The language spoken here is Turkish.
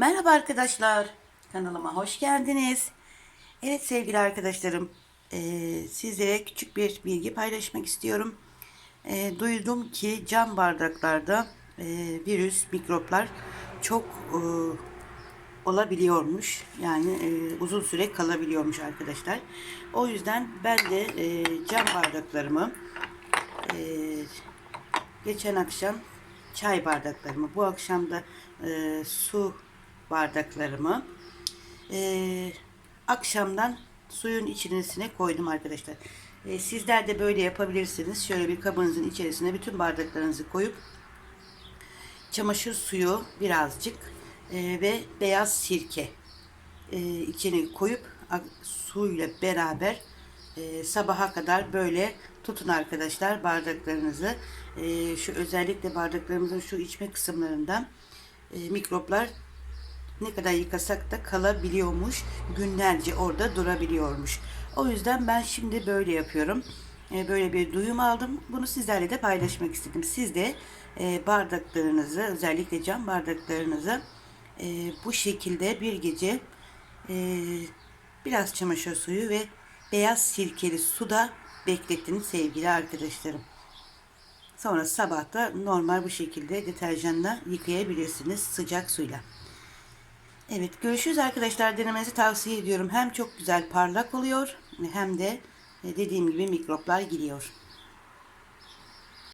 Merhaba arkadaşlar, kanalıma hoş geldiniz. Evet sevgili arkadaşlarım, eee, sizlere küçük bir bilgi paylaşmak istiyorum. Eee, duydum ki cam bardaklarda eee, virüs, mikroplar çok eee, olabiliyormuş. Yani eee, uzun süre kalabiliyormuş arkadaşlar. O yüzden ben de eee, cam bardaklarımı eee, geçen akşam çay bardaklarımı, bu akşam da e, su bardaklarımı e, akşamdan suyun içerisine koydum arkadaşlar. E, sizler de böyle yapabilirsiniz. Şöyle bir kabınızın içerisine bütün bardaklarınızı koyup çamaşır suyu birazcık e, ve beyaz sirke e, içine koyup suyla beraber e, sabaha kadar böyle tutun arkadaşlar bardaklarınızı. E, şu özellikle bardaklarımızın şu içme kısımlarından e, mikroplar ne kadar yıkasak da kalabiliyormuş. Günlerce orada durabiliyormuş. O yüzden ben şimdi böyle yapıyorum. E, böyle bir duyum aldım. Bunu sizlerle de paylaşmak istedim. Siz de e, bardaklarınızı özellikle cam bardaklarınızı e, bu şekilde bir gece biraz çamaşır suyu ve beyaz sirkeli suda bekletin sevgili arkadaşlarım. Sonra sabah da normal bu şekilde deterjanla yıkayabilirsiniz sıcak suyla. Evet görüşürüz arkadaşlar denemenizi tavsiye ediyorum. Hem çok güzel parlak oluyor hem de e, dediğim gibi mikroplar gidiyor.